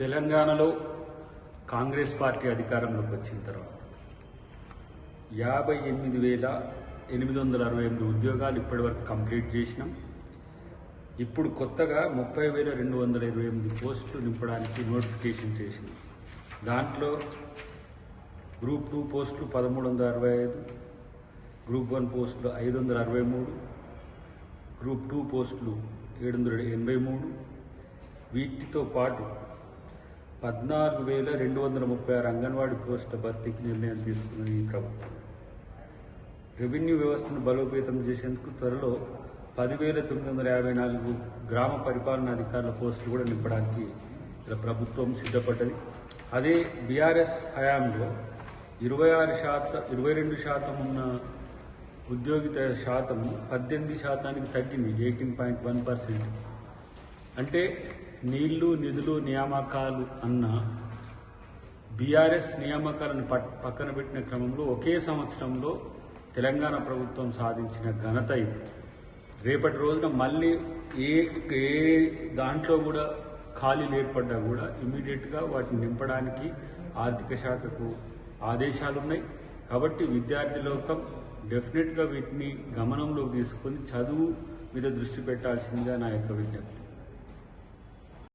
తెలంగాణలో కాంగ్రెస్ పార్టీ అధికారంలోకి వచ్చిన తర్వాత యాభై ఎనిమిది వేల ఎనిమిది వందల అరవై ఎనిమిది ఉద్యోగాలు ఇప్పటివరకు కంప్లీట్ చేసినాం. ఇప్పుడు కొత్తగా ముప్పై వేల రెండు వందల ఇరవై ఎనిమిది పోస్టులు నింపడానికి నోటిఫికేషన్ చేసినాం. దాంట్లో గ్రూప్ టూ పోస్టులు పదమూడు వందల అరవై ఐదు గ్రూప్ వన్ పోస్టులు ఐదు వందల అరవై మూడు గ్రూప్ టూ పోస్టులు ఏడు వందల ఎనభై మూడు. వీటితో పాటు పద్నాలుగు వేల రెండు వందల ముప్పై ఆరు అంగన్వాడీ పోస్టుల భర్తీకి నిర్ణయం తీసుకున్న ఈ ప్రభుత్వం. రెవెన్యూ వ్యవస్థను బలోపేతం చేసేందుకు త్వరలో పదివేల తొమ్మిది వందల యాభై నాలుగు గ్రామ పరిపాలన అధికారుల పోస్టులు కూడా నింపడానికి ఇలా ప్రభుత్వం సిద్ధపడ్డది. అదే బీఆర్ఎస్ హయాంలో ఇరవై ఆరు శాతం ఇరవై రెండు శాతం ఉన్న ఉద్యోగిత శాతం పద్దెనిమిది శాతానికి తగ్గింది ఎయిటీన్ పాయింట్ వన్ పర్సెంట్. అంటే నీళ్ళు నిధులు నియామకాలు అన్న బీఆర్ఎస్ నియామకాలను పట్- పక్కన పెట్టిన క్రమంలో ఒకే సంవత్సరంలో తెలంగాణ ప్రభుత్వం సాధించిన ఘనత ఇది. రేపటి రోజున మళ్ళీ ఏ ఏ దాంట్లో కూడా ఖాళీలు ఏర్పడ్డా కూడా ఇమీడియట్గా వాటిని నింపడానికి ఆర్థిక శాఖకు ఆదేశాలు ఉన్నాయి కాబట్టి విద్యార్థి లోకం డెఫినెట్గా వీటిని గమనంలోకి తీసుకొని చదువు మీద దృష్టి పెట్టాల్సిందిగా నా యొక్క విజ్ఞప్తి.